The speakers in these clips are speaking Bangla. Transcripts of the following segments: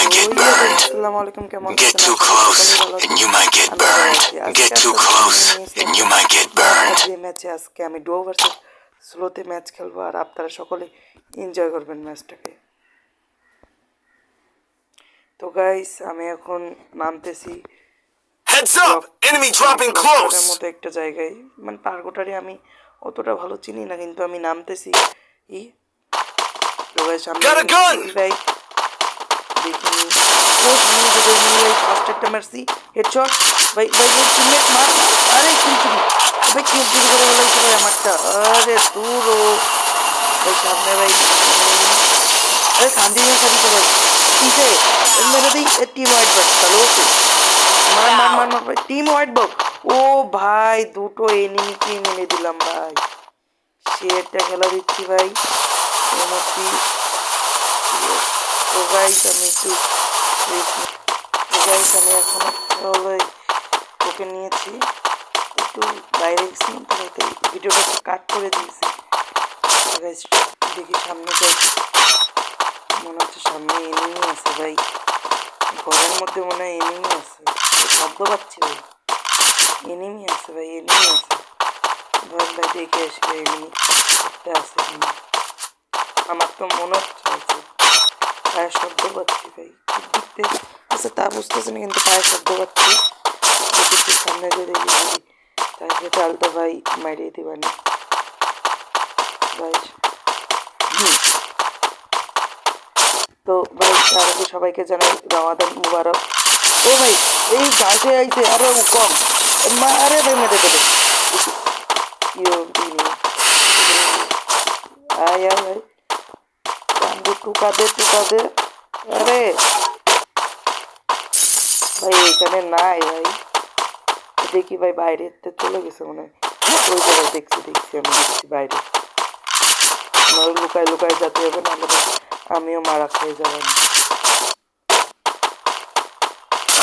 might get burned. Get too close and you might get আমি burned. Get too close and you might get burned. ম্যাচে আজকে আমি ডো ভার্সেস স্লোতে ম্যাচ খেলব আর আপনারা সকলে এনজয় করবেন ম্যাচটাকে তো গাইস আমি এখন নামতেছি Heads up! Enemy dropping close! মতো একটা জায়গায় মানে টার্গোটারে আমি অতটা ভালো চিনি না কিন্তু আমি নামতেছি ই তো গাইস আমি দেখিনি ও সামনে যেটা নিয়ে ফার্স্ট একটা মারছি হেডশট ভাই ভাই ভাই টিমমেট মার। আরে কিল চুরি ভাই কিল চুরি করে বলেছে ভাই আমারটা আরে দূর ও ভাই সামনে ভাই আরে কান্দিনে সারি তো ভাই কিসে মেরে দিই টিম হোয়াইট বাট তাহলে ওকে মার মার মার মার ভাই টিম হোয়াইট বক ও ভাই দুটো এনিমিকে মেরে দিলাম ভাই সে একটা খেলা দিচ্ছি ভাই এমনকি তো গাইস আমি একটু গাইস আমি এখন হলো ওকে নিয়েছি। একটু বাইরে গেছিলাম ভিডিওটা কাট করে দিয়েছি। গাইস দেখি সামনে যাই মনে হচ্ছে সামনে এনিমি আছে ভাই। ঘরের মধ্যে মনে হয় এনিমি আছে। শব্দ পাচ্ছি ভাই। এনিমি আছে ভাই এনিমি আছে। ভাই ভাই, দেখে আসি ভাই এনিমি একটা আছে আমার তো মনে হচ্ছে পায়ের শব্দ পাচ্ছি ভাই। দেখতে আচ্ছা তা বুঝতেছি কিন্তু পায়ের শব্দ পাচ্ছি। দেখি সামনে দিয়ে দেখি তাই সে চালটা ভাই মারিয়ে দিবানি। ভাই তো ভাই আগে সবাইকে জানাই রমাদান মুবারক। ও ভাই, এই গাছে আইছে, আরে কম। আরে ভাই, মেরে দেবে। ইয়ো আয় আয় আয়। চান্দু টুকা দে টুকা দে আরে ভাই এখানে নাই ভাই দেখি ভাই বাইরে তো চলে গেছে মনে হয় ওই জায়গায় দেখছি দেখছি আমি দেখছি বাইরে নয় লুকায় লুকায় যেতে হবে না হলে আমিও মারা খেয়ে যাব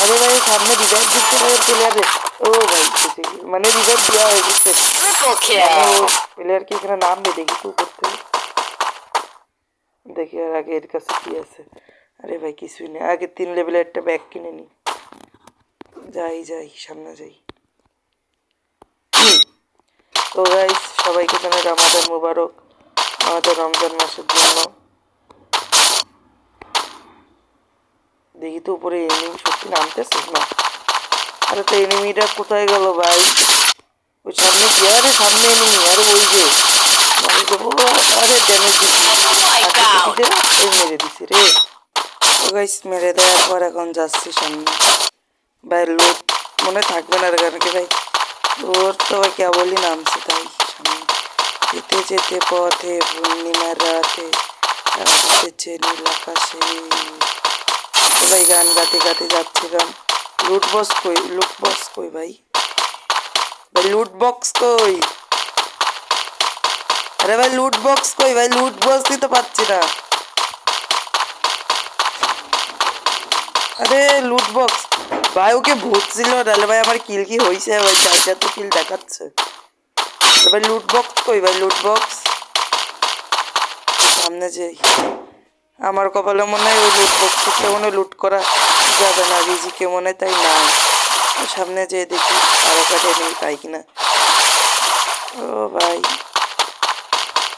আরে ভাই সামনে রিভাইভ দিচ্ছে ভাই প্লেয়ারে ও ভাই বুঝে গেছি। মানে রিভাইভ দেওয়া হয়ে গেছে Triple kill! প্লেয়ার কি এখানে নাম নেই দেখি তুই করতে দেখি আর আগে এর কাছে কি আছে? আরে ভাই, কিছুই নেই। আগে তিন লেভেলের একটা ব্যাগ কিনে নি। যাই যাই, সামনে যাই। তো গাইস সবাইকে জানাই রমাদান মুবারক। আমাদের রমজান মাসের জন্য। দেখি তো উপরে এনিমি সত্যি নামতেছে? না। আরে তো এনিমিটা কোথায় গেল ভাই? ওই সামনে কি আরে সামনে এনিমি আরে ওই যে। মানে দেবো আরে ড্যামেজ দিচ্ছি Out! এই মেরে দিছি রে। তো গাইস, মেরে দেওয়ার পর এখন যাচ্ছি সামনে। ভাই লোড মনে থাকবে না কারণ কি ভাই? ওর তো ভাই কেবলই নামছে তাই সামনে। যেতে যেতে পথে পূর্ণিমার রাতে এসেছে নীল আকাশে। ভাই, গান গাতে গাতে যাচ্ছিলাম লুট বক্স কই? লুট বক্স কই ভাই? ভাই, লুট বক্স কই? আরে ভাই, লুট বক্স কই ভাই? লুট বক্সই তো পাচ্ছি না। আরে লুট বক্স ভাই, ওকে ভূত ছিল তাহলে ভাই, আমার কিল কি হয়েছে ভাই চারটা তো কিল দেখাচ্ছে। ভাই লুট বক্স কই ভাই? লুট বক্স সামনে যাই। আমার কপালে মনে হয় ওই লুট বক্সটা মনে লুট করা যাবে না। রিজিকে মনে তাই নাই। সামনে যেয়ে দেখি আরও কাটে নেই পাই কিনা ও ভাই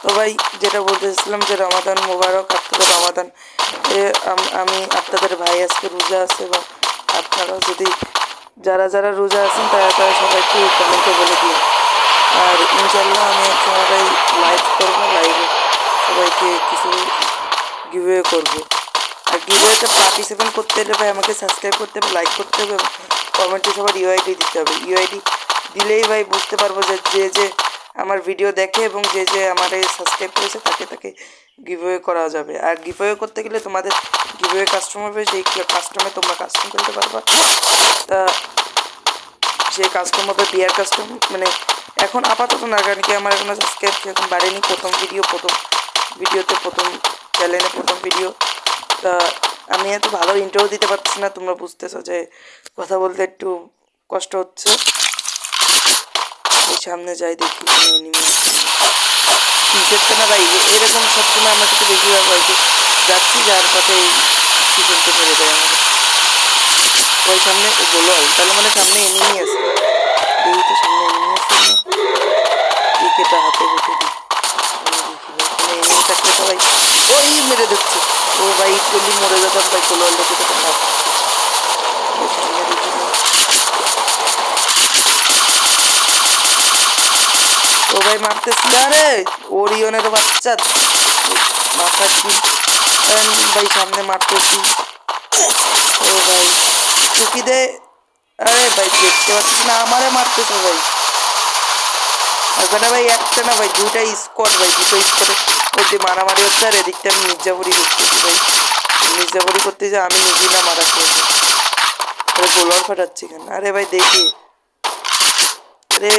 তো ভাই, যেটা বলতেছিলাম যে রমাদান মোবারক, আপনাদের রমাদান। আমি আপনাদের ভাই আজকে রোজা আছে এবং আপনারা যদি, যারা যারা রোজা আছেন তারা তারা সবাইকে কমেন্টে বলে দিন আর ইনশাল্লাহ আমি এক সময় লাইভ করব লাইভে সবাইকে কিছু গিভওয়ে করব। আর গিভওয়েতে পার্টিসিপেন্ট করতে হলে ভাই আমাকে সাবস্ক্রাইব করতে হবে লাইক করতে হবে কমেন্টে সবার ইউআইডি দিতে হবে। ইউআইডি দিলেই ভাই বুঝতে পারব যে যে আমার ভিডিও দেখে এবং যে যে আমার এই সাবস্ক্রাইব করেছে তাকে তাকে গিভওয়ে করা যাবে। আর গিভওয়ে করতে গেলে তোমাদের গিভওয়ে কাস্টমার হবে সেই কাস্টমে তোমরা কাস্টম করতে পারবা। তা যে কাস্টম হবে বিয়ার কাস্টম মানে এখন আপাতত না, কারণ কি আমার এখনও সাবস্ক্রাইব এখন বাড়েনি। প্রথম ভিডিও প্রথম ভিডিওতে প্রথম চ্যানেলে প্রথম ভিডিও তা আমি এত ভালো ইন্টারভিউ দিতে পারছি না, তোমরা বুঝতেছো যে কথা বলতে একটু কষ্ট হচ্ছে। সামনে যাই দেখি না ভাই এরকম সবসময় আমার কাছে বেশিরভাগ হয় যে যাচ্ছি, যার পথে ওই সামনে বলো তাহলে মানে সামনে এনিমি আছে। দেখি সামনে এনিমি আছে হাতে রেখে দিই এনিমি থাকলে ভাই, ওই মেরে দিচ্ছে। ও ভাই করলি মরে যেতাম ভাই কোলোয়াল দেখে তো মার ওই সামনে দেখি ভাই। ও ভাই মারতেছি, আরে! ওরিয়নের বাচ্চা। মাথা কি ভাই, সামনে মারতেছি। ও ভাই টুকি দে। আরে ভাই, দেখতে পাচ্ছিস না, আমারে মারতেছে ভাই। ওখানে ভাই একটা না ভাই দুটা স্কোয়াড ভাই, দুটো স্কোয়াডের মধ্যে মারামারি হচ্ছে, আর এদিকটা আমি মির্জাপুরি করতেছি ভাই। মির্জাপুরি করতে যে আমি নিজেই না মারা খেয়েছি আরে গোলার ফাটাচ্ছি কেন? আরে ভাই, দেখি। আরে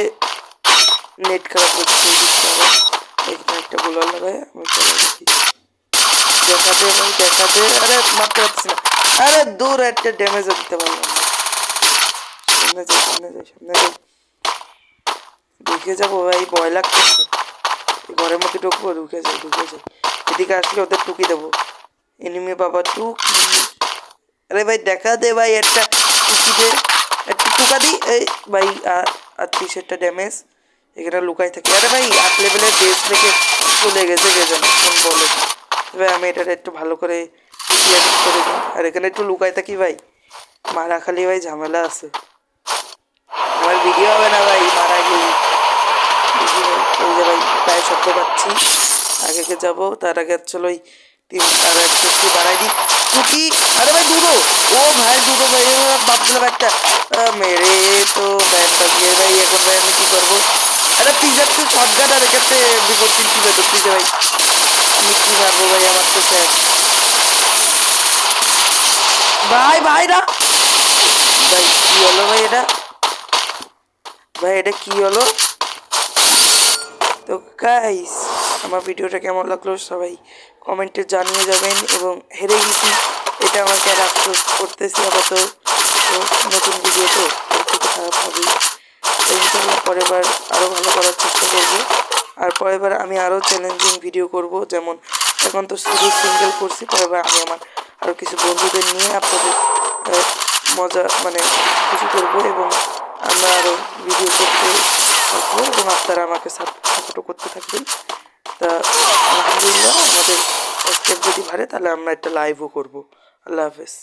নেট খারাপ হচ্ছে এখানে একটা গোলার লাগাই আমি চলে দেখি দেখাতে ভাই দেখাতে আরে, মারতে পারছি না। আরে, দূর একটা ড্যামেজও দিতে পারলাম না। সামনে যাই সামনে যাই সামনে যাই। ঢুকে যাব ভাই, ভয় লাগতেছে। ঘরের মধ্যে ঢুকবো, ঢুকে যাই ঢুকে যাই। এদিকে আসলে ওদের টুকি দেবো। এনিমি বাবা, টুকি। আরে ভাই, দেখা দে ভাই, একটা টুকি দে। একটা টুকা দি, এই ভাই আটত্রিশ একটা ড্যামেজ এখানে লুকাই থাকে। আরে ভাই আট লেভেলের বেস রেখে চলে গেছে কে জানো, কোন বলে ভাই, আমি এটা একটু ভালো করে করে দিই। আর এখানে একটু লুকাই থাকি ভাই। মারা খালি ভাই, ঝামেলা আছে। আমার ভিডিও হবে না ভাই, মারা গেলে ওই যে ভাই, প্রায় শব্দ পাচ্ছি। আগে কে যাব, তার আগে চলো ওই তিন আর একটা একটু বাড়াই দিই। টুকি আরে ভাই, দুটো! ও ভাই, দুটো ভাই ভাবছিলাম একটা মেরে তো ব্যান বাজিয়ে ভাই এখন ভাই আমি কি করব? আরে পিজার তো শটগান আর এক্ষেত্রে বিপদ কি ভাই ধরতেছে ভাই। আমি কি মারবো ভাই আমার তো শেষ ভাই ভাইরা ভাই, কি হলো ভাই এটা? ভাই, এটা কি হলো? তো গাইস আমার ভিডিওটা কেমন লাগল সবাই কমেন্টে জানিয়ে যাবেন এবং হেরে গেছি, এটা আমাকে আর আফসোস করতেছি আপাতত। নতুন ভিডিও তো খারাপ হবেই। তো ইনশাল্লাহ পরের বার আরও ভালো করার চেষ্টা করব। আর পরের বার আমি আরও চ্যালেঞ্জিং ভিডিও করব, যেমন এখন তো শুধু সিঙ্গেল করছি, পরের বার আমি আমার আরও কিছু বন্ধুদের নিয়ে আপনাদের মজা মানে কিছু করব এবং আমরা আরও ভিডিও করতে থাকব এবং আপনারা আমাকে সাপোর্টও করতে থাকবেন। তা আলহামদুলিল্লাহ আমাদের সাবস্ক্রাইব যদি বাড়ে তাহলে আমরা একটা লাইভও করব। আল্লাহ হাফেজ।